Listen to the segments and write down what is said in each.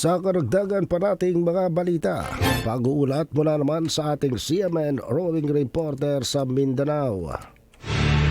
Sa karagdagan pa nating mga balita, pag-uulat mula naman sa ating CMN Rolling Reporter sa Mindanao.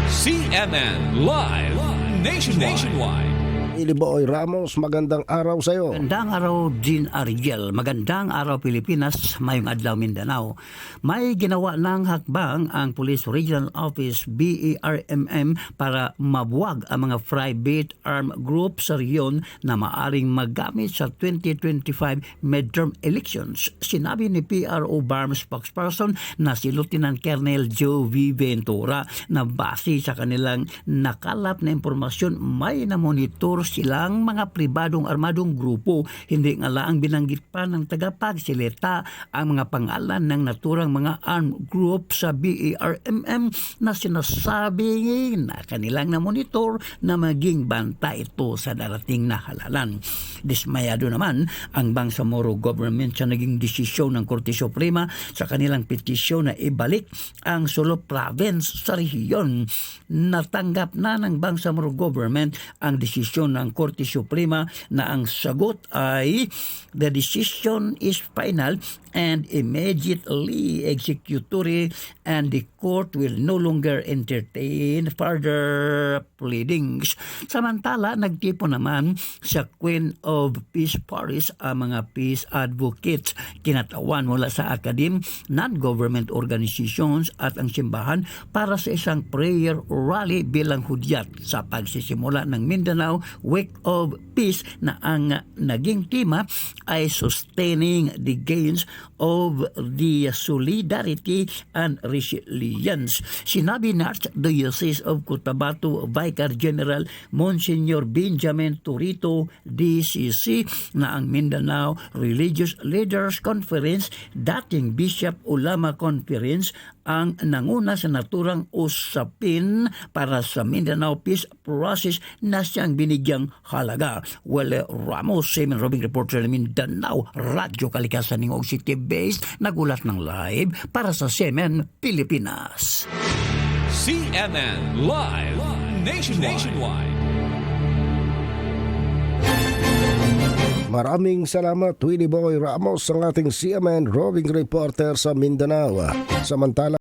CNN Live Nationwide. Nationwide. Iliboy Ramos, magandang araw sa iyo. Magandang araw, Jean Ariel. Magandang araw, Pilipinas. Mayong adlaw, Mindanao. May ginawa ng hakbang ang Police Regional Office, BERMM, para mabuwag ang mga private armed group sa riyon na maaring magamit sa 2025 midterm elections. Sinabi ni PRO BARM spokesperson na si Lieutenant Colonel Joe V. Ventura na base sa kanilang nakalap na impormasyon may na-monitor silang mga pribadong armadong grupo. Hindi nga laang binanggit pa ng tagapagsilita ang mga pangalan ng naturang mga armed group sa BERMM na sinasabi na kanilang na-monitor na maging banta ito sa darating na halalan. Dismayado naman ang Bangsamoro government sa naging desisyon ng Korte Suprema sa kanilang petisyon na ibalik ang Solo Province sa rehiyon. Natanggap na ng Bangsamoro government ang desisyon ng Korte Suprema na ang sagot ay the decision is final and immediately executory and the court will no longer entertain further pleadings. Samantala, nagtipo naman sa Queen of Peace Paris ang mga peace advocates kinatawan mula sa academe, non-government organizations at ang simbahan para sa isang prayer rally bilang hudyat sa pagsisimula ng Mindanao Week of Peace na ang naging tema ay sustaining the gains of the solidarity and resilience. Sinabi na sa Diocese of Cotabato Vicar General Monsignor Benjamin Turito DCC na ang Mindanao Religious Leaders Conference, dating Bishop Ulama Conference, ang nanguna sa naturang usapin para sa Mindanao Peace Process na siyang binigyang halaga. Well, Ramos, Semen Robing Reporter ng Mindanao, Radyo Kalikasan ng City Base, nagulat ng live para sa Semen, Pilipinas. CNN Live Nationwide. Nationwide. Maraming salamat, Willie Boy Ramos, ang ating CMN Roving Reporter sa Mindanao. Samantala,